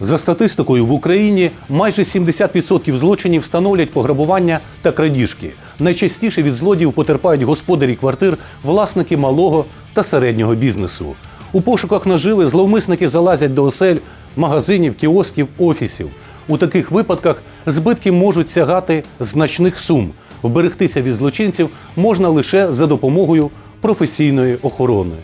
За статистикою в Україні майже 70% злочинів становлять пограбування та крадіжки. Найчастіше від злодіїв потерпають господарі квартир, власники малого та середнього бізнесу. У пошуках наживи зловмисники залазять до осель, магазинів, кіосків, офісів. У таких випадках збитки можуть сягати значних сум. Вберегтися від злочинців можна лише за допомогою професійної охорони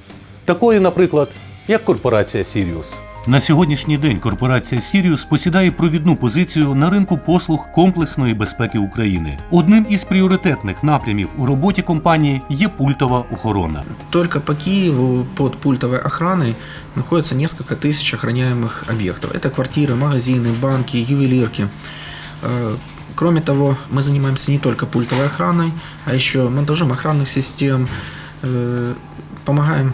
Такої, наприклад, як корпорація Сіріус. На сьогоднішній день корпорація Сіріус посідає провідну позицію на ринку послуг комплексної безпеки України. Одним із пріоритетних напрямів у роботі компанії є пультова охорона. Только по Киеву под пультовой охраной находится несколько тысяч охраняемых объектов. Это квартиры, магазины, банки, ювелирки. Э, Кроме того, мы занимаемся не только пультовой охраной, а еще монтажом охранных систем, э, помогаем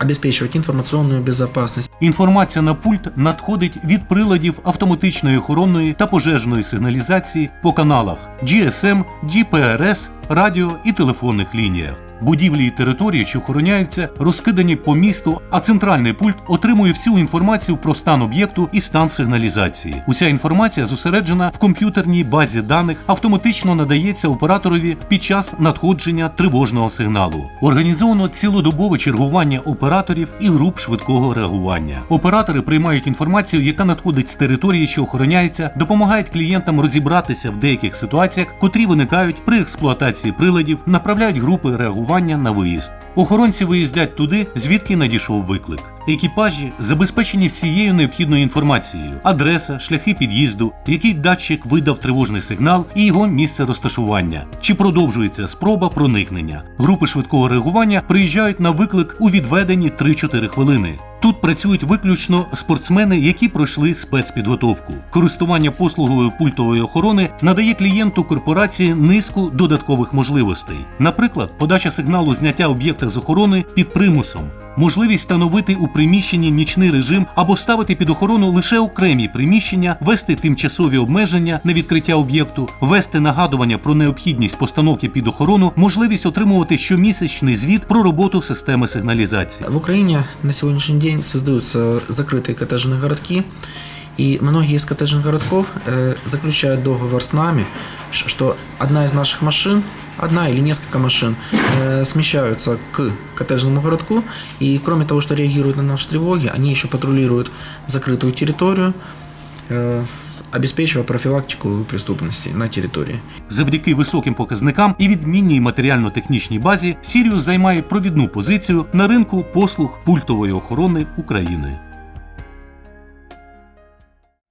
э, інформаційну безпечність. Інформація на пульт надходить від приладів автоматичної охоронної та пожежної сигналізації по каналах GSM, GPRS, радіо і телефонних лініях. Будівлі і території, що охороняються, розкидані по місту, а центральний пульт отримує всю інформацію про стан об'єкту і стан сигналізації. Уся інформація зосереджена в комп'ютерній базі даних, автоматично надається операторові під час надходження тривожного сигналу. Організовано цілодобове чергування операторів і груп швидкого реагування. Оператори приймають інформацію, яка надходить з території, що охороняється, допомагають клієнтам розібратися в деяких ситуаціях, котрі виникають при експлуатації приладів, направляють групи реагування на виїзд. Охоронці виїздять туди, звідки надійшов виклик. Екіпажі забезпечені всією необхідною інформацією: адреса, шляхи під'їзду, який датчик видав тривожний сигнал і його місце розташування. Чи продовжується спроба проникнення? Групи швидкого реагування приїжджають на виклик у відведені 3-4 хвилини. Тут працюють виключно спортсмени, які пройшли спецпідготовку. Користування послугою пультової охорони надає клієнту корпорації низку додаткових можливостей. Наприклад, подача сигналу зняття об'єкта з охорони під примусом Можливість встановити у приміщенні нічний режим або ставити під охорону лише окремі приміщення, вести тимчасові обмеження на відкриття об'єкту, вести нагадування про необхідність постановки під охорону, можливість отримувати щомісячний звіт про роботу системи сигналізації. В Украине на сегодняшний день создаются закрытые коттеджные городки, и многие из коттеджных городков э, заключают договор с нами, ш- что одна из наших машин, одна или несколько машин э, смещаются к коттеджному городку, и кроме того, что реагируют на наши тревоги, они еще патрулируют закрытую территорию, э, обеспечивая профилактику преступности на территории. Завдяки високим показникам і відмінній матеріально-технічній базі Сіріус займає провідну позицію на ринку послуг пультової охорони України.